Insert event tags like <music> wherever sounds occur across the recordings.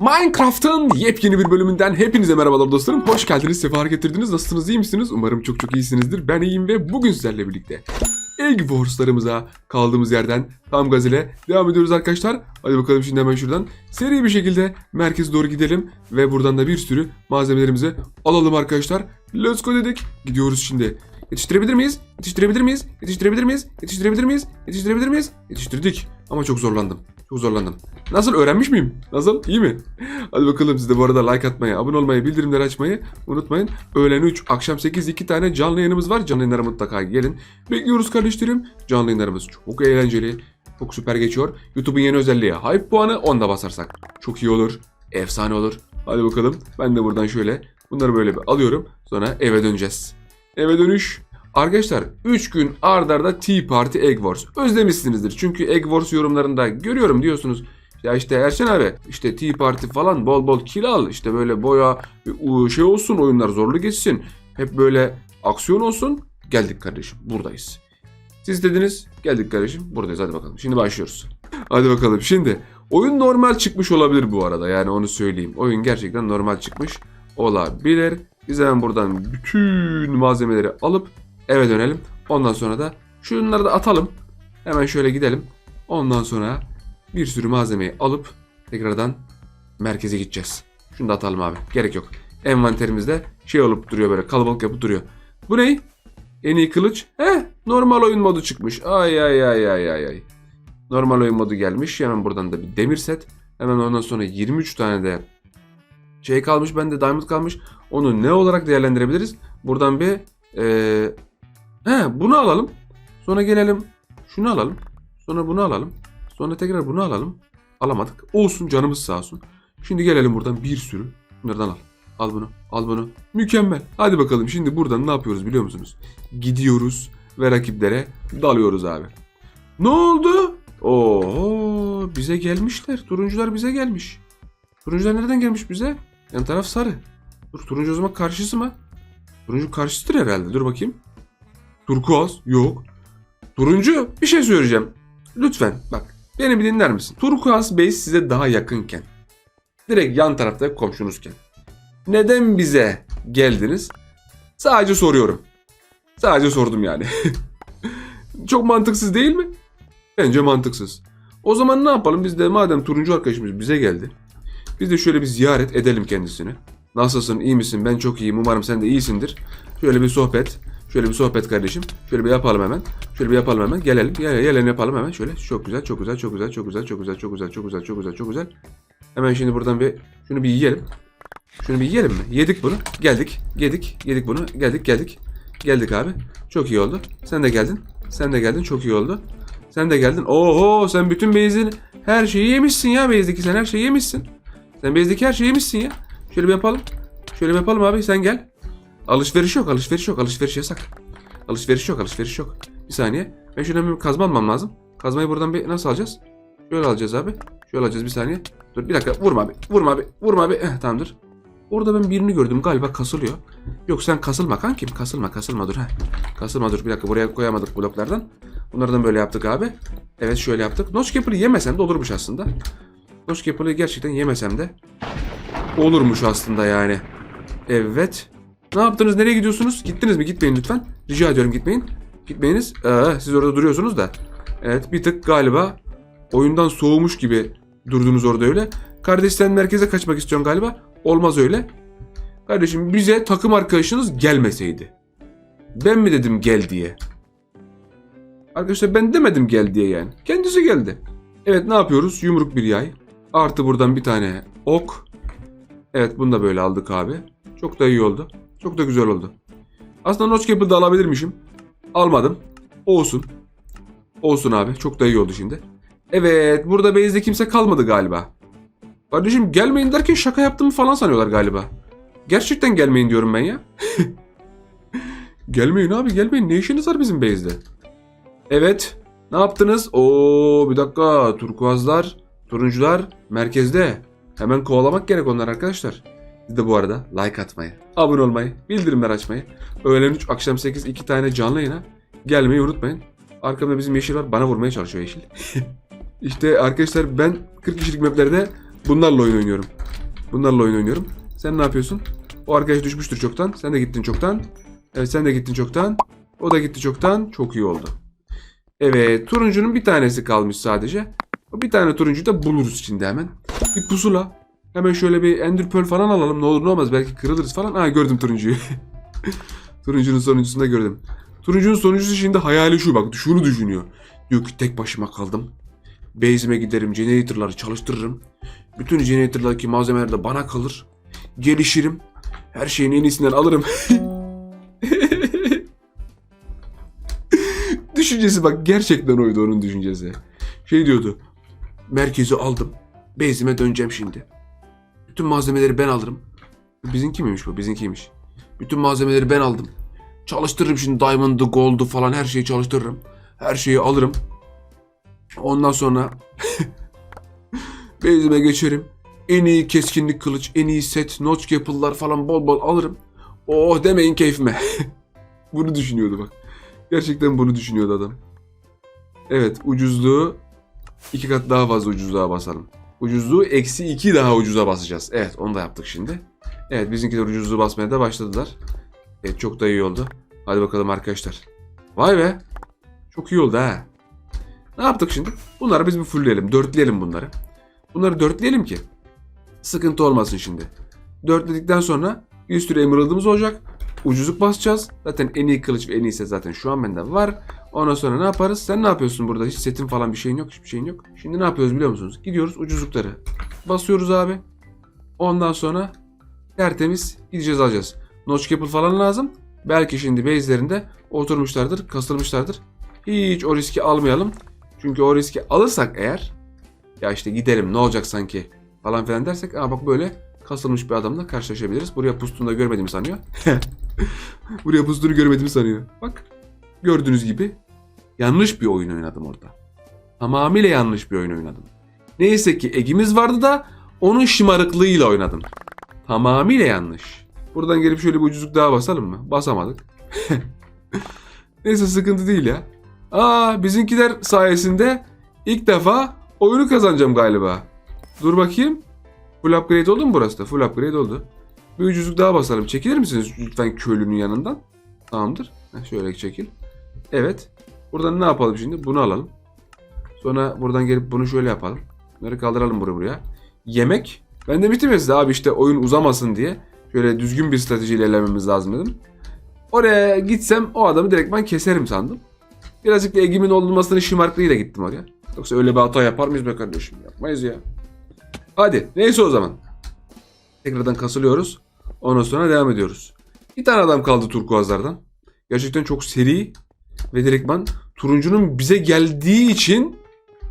Minecraft'ın yepyeni bir bölümünden hepinize merhabalar dostlarım. Hoş geldiniz, sefa getirdiniz. Nasılsınız, iyi misiniz? Umarım çok çok iyisinizdir. Ben iyiyim ve bugün sizlerle birlikte Egg Wars'larımıza kaldığımız yerden tam gaz ile devam ediyoruz arkadaşlar. Hadi bakalım şimdi hemen şuradan seri bir şekilde merkeze doğru gidelim ve buradan da bir sürü malzemelerimizi alalım arkadaşlar. Let's go dedik. Gidiyoruz şimdi. Yetiştirebilir miyiz? Yetiştirebilir miyiz? Yetiştirebilir miyiz? Yetiştirebilir miyiz? Yetiştirebilir miyiz? Yetiştirdik. Ama çok zorlandım. Çok zorlandım. Nasıl öğrenmiş miyim? Nasıl? İyi mi? Hadi bakalım siz de bu arada like atmayı, abone olmayı, bildirimleri açmayı unutmayın. Öğlen 3, akşam 8 iki tane canlı yayınımız var. Canlı yayınlara mutlaka gelin. Bekliyoruz kardeşlerim. Canlı yayınlarımız çok eğlenceli. Çok süper geçiyor. YouTube'un yeni özelliği hype puanı onda basarsak. Çok iyi olur. Efsane olur. Hadi bakalım. Ben de buradan şöyle bunları böyle bir alıyorum. Sonra eve döneceğiz. Eve dönüş. Arkadaşlar 3 gün ard arda Tea Party Egg Wars. Özlemişsinizdir. Çünkü Egg Wars yorumlarında görüyorum diyorsunuz. Ya işte Erşen abi işte Tea Party falan bol bol kill al. İşte böyle boya şey olsun oyunlar zorlu geçsin. Hep böyle aksiyon olsun. Geldik kardeşim buradayız. Siz dediniz geldik kardeşim buradayız hadi bakalım. Şimdi başlıyoruz. Hadi bakalım şimdi. Oyun normal çıkmış olabilir bu arada yani onu söyleyeyim. Oyun gerçekten normal çıkmış olabilir. Biz hemen buradan bütün malzemeleri alıp eve dönelim. Ondan sonra da şunları da atalım. Hemen şöyle gidelim. Ondan sonra bir sürü malzemeyi alıp tekrardan merkeze gideceğiz. Şunu da atalım abi. Gerek yok. Envanterimizde şey olup duruyor böyle kalabalık yapıp duruyor. Bu ne? En iyi kılıç. Heh normal oyun modu çıkmış. Ay ay ay ay ay ay. Normal oyun modu gelmiş. Hemen buradan da bir demir set. Hemen ondan sonra 23 tane de şey kalmış. Bende diamond kalmış. Onu ne olarak değerlendirebiliriz? Buradan bir eee he, bunu alalım. Sonra gelelim. Şunu alalım. Sonra bunu alalım. Sonra tekrar bunu alalım. Alamadık. Olsun canımız sağ olsun. Şimdi gelelim buradan bir sürü. Bunlardan al. Al bunu. Al bunu. Mükemmel. Hadi bakalım şimdi buradan ne yapıyoruz biliyor musunuz? Gidiyoruz ve rakiplere dalıyoruz abi. Ne oldu? Oo bize gelmişler. Turuncular bize gelmiş. Turuncular nereden gelmiş bize? Yan taraf sarı. Dur turuncu o zaman karşısı mı? Turuncu karşısıdır herhalde. Dur bakayım. Turkuaz yok. Turuncu bir şey söyleyeceğim. Lütfen bak beni bir dinler misin? Turkuaz Bey size daha yakınken. Direkt yan tarafta komşunuzken. Neden bize geldiniz? Sadece soruyorum. Sadece sordum yani. <laughs> Çok mantıksız değil mi? Bence mantıksız. O zaman ne yapalım biz de madem turuncu arkadaşımız bize geldi. Biz de şöyle bir ziyaret edelim kendisini. Nasılsın, iyi misin? Ben çok iyiyim. Umarım sen de iyisindir. Şöyle bir sohbet. Şöyle bir sohbet kardeşim. Şöyle bir yapalım hemen. Şöyle bir yapalım hemen. Gelelim. Gel, gelelim yapalım hemen. Şöyle. Çok güzel, çok güzel, çok güzel, çok güzel, çok güzel, çok güzel, çok güzel, çok güzel, çok güzel. Hemen şimdi buradan bir şunu bir yiyelim. Şunu bir yiyelim mi? Yedik bunu. Geldik. Yedik. Yedik bunu. Geldik, geldik. Geldik abi. Çok iyi oldu. Sen de geldin. Sen de geldin. Çok iyi oldu. Sen de geldin. Oho sen bütün beyzin her şeyi yemişsin ya Beyzdeki sen her şeyi yemişsin. Sen Beyzdeki her şeyi yemişsin ya. Şöyle bir yapalım. Şöyle bir yapalım abi sen gel. Alışveriş yok alışveriş yok alışveriş yasak. Alışveriş yok alışveriş yok. Bir saniye. Ben şuradan bir kazma almam lazım. Kazmayı buradan bir nasıl alacağız? Şöyle alacağız abi. Şöyle alacağız bir saniye. Dur bir dakika vurma abi. Vurma abi. Vurma abi. Eh, tamamdır. Orada ben birini gördüm galiba kasılıyor. Yok sen kasılma kankim. Kasılma kasılma dur. Heh. Kasılma dur. Bir dakika buraya koyamadık bloklardan. Bunlardan böyle yaptık abi. Evet şöyle yaptık. Notch Capper'ı yemesem de olurmuş aslında. Notch Capper'ı gerçekten yemesem de olurmuş aslında yani. Evet. Ne yaptınız? Nereye gidiyorsunuz? Gittiniz mi? Gitmeyin lütfen. Rica ediyorum gitmeyin. Gitmeyiniz. Ee, siz orada duruyorsunuz da. Evet bir tık galiba oyundan soğumuş gibi durdunuz orada öyle. Kardeş sen merkeze kaçmak istiyorsun galiba. Olmaz öyle. Kardeşim bize takım arkadaşınız gelmeseydi. Ben mi dedim gel diye? Arkadaşlar ben demedim gel diye yani. Kendisi geldi. Evet ne yapıyoruz? Yumruk bir yay. Artı buradan bir tane ok. Evet bunu da böyle aldık abi. Çok da iyi oldu. Çok da güzel oldu. Aslında Notch Cap'ı da alabilirmişim. Almadım. Olsun. Olsun abi. Çok da iyi oldu şimdi. Evet. Burada base'de kimse kalmadı galiba. Kardeşim gelmeyin derken şaka yaptığımı falan sanıyorlar galiba. Gerçekten gelmeyin diyorum ben ya. <laughs> gelmeyin abi gelmeyin. Ne işiniz var bizim base'de? Evet. Ne yaptınız? Oo bir dakika. Turkuazlar, turuncular merkezde. Hemen kovalamak gerek onlar arkadaşlar. Siz de bu arada like atmayı, abone olmayı, bildirimler açmayı, öğlen 3, akşam 8 iki tane canlı yayına gelmeyi unutmayın. Arkamda bizim Yeşil var. Bana vurmaya çalışıyor Yeşil. <laughs> işte arkadaşlar ben 40 kişilik maplerde bunlarla oyun oynuyorum. Bunlarla oyun oynuyorum. Sen ne yapıyorsun? O arkadaş düşmüştür çoktan. Sen de gittin çoktan. Evet sen de gittin çoktan. O da gitti çoktan. Çok iyi oldu. Evet turuncunun bir tanesi kalmış sadece. Bir tane turuncuyu da buluruz şimdi hemen. Bir pusula. Hemen şöyle bir ender pearl falan alalım. Ne olur ne olmaz belki kırılırız falan. Ha gördüm turuncuyu. <laughs> Turuncunun sonuncusunda gördüm. Turuncunun sonuncusu şimdi hayali şu bak. Şunu düşünüyor. Diyor ki tek başıma kaldım. Base'ime giderim. Generator'ları çalıştırırım. Bütün generator'daki malzemeler de bana kalır. Gelişirim. Her şeyin en iyisinden alırım. <laughs> düşüncesi bak gerçekten oydu onun düşüncesi. Şey diyordu. Merkezi aldım. Base'ime döneceğim şimdi. Bütün malzemeleri ben alırım. Bizinki miymiş bu? Bizinkiymiş. Bütün malzemeleri ben aldım. Çalıştırırım şimdi Diamond'ı, Gold'u falan her şeyi çalıştırırım. Her şeyi alırım. Ondan sonra <laughs> base'ime geçerim. En iyi keskinlik kılıç, en iyi set, notch apple'lar falan bol bol alırım. Oh demeyin keyfime. <laughs> bunu düşünüyordu bak. Gerçekten bunu düşünüyordu adam. Evet ucuzluğu iki kat daha fazla ucuzluğa basalım. Ucuzluğu eksi iki daha ucuza basacağız. Evet onu da yaptık şimdi. Evet bizimkiler ucuzluğu basmaya da başladılar. Evet çok da iyi oldu. Hadi bakalım arkadaşlar. Vay be. Çok iyi oldu ha. Ne yaptık şimdi? Bunları biz bir fullleyelim. Dörtleyelim bunları. Bunları dörtleyelim ki sıkıntı olmasın şimdi. Dörtledikten sonra bir sürü emerald'ımız olacak. Ucuzluk basacağız. Zaten en iyi kılıç ve en iyi set zaten şu an bende var. Ondan sonra ne yaparız? Sen ne yapıyorsun burada? Hiç setin falan bir şeyin yok. Hiçbir şeyin yok. Şimdi ne yapıyoruz biliyor musunuz? Gidiyoruz ucuzlukları. Basıyoruz abi. Ondan sonra tertemiz gideceğiz alacağız. Notch Apple falan lazım. Belki şimdi base'lerinde oturmuşlardır, kasılmışlardır. Hiç o riski almayalım. Çünkü o riski alırsak eğer ya işte gidelim ne olacak sanki falan filan dersek aa bak böyle kasılmış bir adamla karşılaşabiliriz. Buraya pustuğunu da görmediğimi sanıyor. <laughs> Buraya pustuğunu görmediğimi sanıyor. Bak gördüğünüz gibi yanlış bir oyun oynadım orada. Tamamıyla yanlış bir oyun oynadım. Neyse ki egimiz vardı da onun şımarıklığıyla oynadım. Tamamıyla yanlış. Buradan gelip şöyle bir ucuzluk daha basalım mı? Basamadık. <laughs> Neyse sıkıntı değil ya. Aa bizimkiler sayesinde ilk defa oyunu kazanacağım galiba. Dur bakayım. Full upgrade oldu mu burası da? Full upgrade oldu. Bir ucuzluk daha basalım. Çekilir misiniz lütfen köylünün yanından? Tamamdır. Şöyle çekil. Evet. Buradan ne yapalım şimdi? Bunu alalım. Sonra buradan gelip bunu şöyle yapalım. Bunları kaldıralım buraya buraya. Yemek. Ben demiştim ya size abi işte oyun uzamasın diye. Şöyle düzgün bir stratejiyle ilerlememiz lazım dedim. Oraya gitsem o adamı direktman keserim sandım. Birazcık da egimin olmasının şımarıklığıyla gittim oraya. Yoksa öyle bir hata yapar mıyız be kardeşim? Yapmayız ya. Hadi neyse o zaman. Tekrardan kasılıyoruz. Ondan sonra devam ediyoruz. Bir tane adam kaldı turkuazlardan. Gerçekten çok seri ve direktman turuncunun bize geldiği için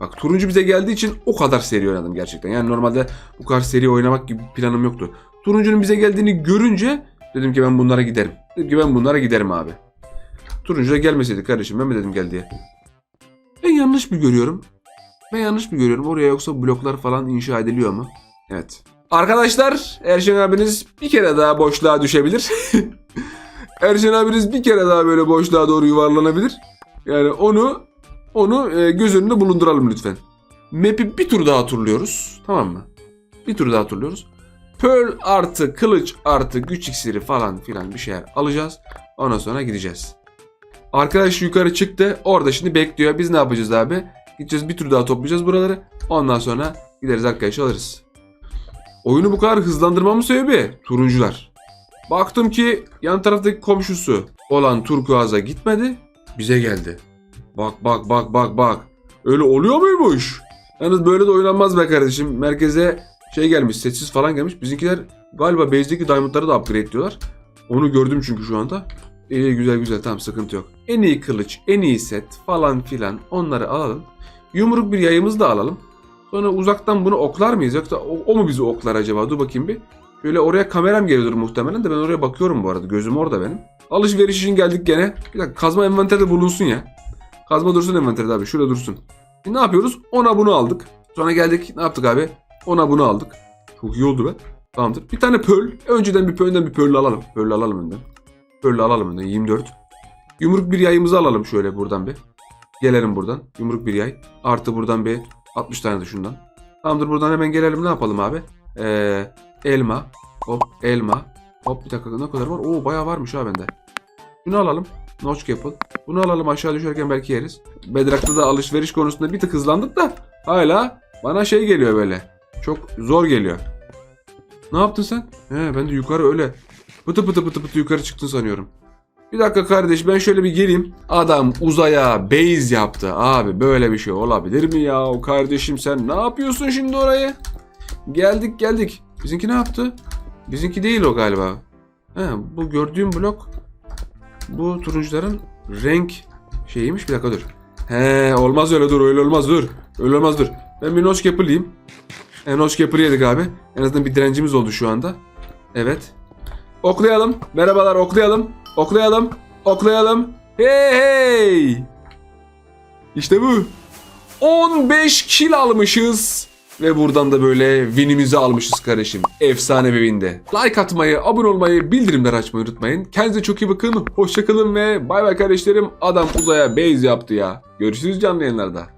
bak turuncu bize geldiği için o kadar seri oynadım gerçekten. Yani normalde bu kadar seri oynamak gibi planım yoktu. Turuncunun bize geldiğini görünce dedim ki ben bunlara giderim. Dedim ki ben bunlara giderim abi. Turuncu da gelmeseydi kardeşim ben mi dedim gel diye. Ben yanlış mı görüyorum? Ben yanlış mı görüyorum? Oraya yoksa bloklar falan inşa ediliyor mu? Evet. Arkadaşlar Erşen abiniz bir kere daha boşluğa düşebilir. <laughs> Erşen abiniz bir kere daha böyle boşluğa doğru yuvarlanabilir. Yani onu onu e, göz önünde bulunduralım lütfen. Map'i bir tur daha turluyoruz. Tamam mı? Bir tur daha turluyoruz. Pearl artı kılıç artı güç iksiri falan filan bir şeyler alacağız. Ondan sonra gideceğiz. Arkadaş yukarı çıktı. Orada şimdi bekliyor. Biz ne yapacağız abi? Gideceğiz bir tur daha toplayacağız buraları. Ondan sonra gideriz arkadaş alırız. Oyunu bu kadar hızlandırmamın sebebi turuncular. Baktım ki yan taraftaki komşusu olan turkuaza gitmedi. Bize geldi. Bak bak bak bak bak. Öyle oluyor muymuş? Yalnız böyle de oynanmaz be kardeşim. Merkeze şey gelmiş sessiz falan gelmiş. Bizimkiler galiba base'deki diamondları da upgrade diyorlar. Onu gördüm çünkü şu anda. İyi güzel güzel tamam sıkıntı yok. En iyi kılıç, en iyi set falan filan onları alalım. Yumruk bir yayımızı da alalım. Sonra uzaktan bunu oklar mıyız yoksa o, o mu bizi oklar acaba? Dur bakayım bir. Şöyle oraya kameram geliyordur muhtemelen de ben oraya bakıyorum bu arada. Gözüm orada benim. Alışveriş için geldik gene. Bir dakika kazma envanterde bulunsun ya. Kazma dursun envanterde abi. Şurada dursun. Şimdi ne yapıyoruz? Ona bunu aldık. Sonra geldik ne yaptık abi? Ona bunu aldık. Çok iyi oldu be. Tamamdır. Bir tane pearl. Önceden bir pearl'den bir pearl alalım. Pearl alalım önden. Pearl alalım önden. 24. Yumruk bir yayımızı alalım şöyle buradan bir. Gelelim buradan. Yumruk bir yay. Artı buradan bir 60 tane de şundan. Tamamdır buradan hemen gelelim ne yapalım abi? Ee, elma. Hop elma. Hop bir dakika ne kadar var? Oo bayağı varmış ha bende. Şunu alalım. Notch Apple. Bunu alalım aşağı düşerken belki yeriz. Bedrock'ta da alışveriş konusunda bir tık hızlandık da hala bana şey geliyor böyle. Çok zor geliyor. Ne yaptın sen? He ben de yukarı öyle pıtı pıtı pıtı pıtı yukarı çıktın sanıyorum. Bir dakika kardeş ben şöyle bir geleyim. Adam uzaya base yaptı. Abi böyle bir şey olabilir mi ya? O kardeşim sen ne yapıyorsun şimdi orayı? Geldik geldik. Bizimki ne yaptı? Bizimki değil o galiba. He, bu gördüğüm blok bu turuncuların renk şeyiymiş. Bir dakika dur. He olmaz öyle dur öyle olmaz dur. Öyle olmaz dur. Ben bir notch yapılayım. E, yapı yedik abi. En azından bir direncimiz oldu şu anda. Evet. Oklayalım. Merhabalar oklayalım. Oklayalım. Oklayalım. Hey hey. İşte bu. 15 kil almışız. Ve buradan da böyle winimizi almışız kardeşim. Efsane bir winde. Like atmayı, abone olmayı, bildirimleri açmayı unutmayın. Kendinize çok iyi bakın. Hoşçakalın ve bay bay kardeşlerim. Adam uzaya base yaptı ya. Görüşürüz canlı yayınlarda.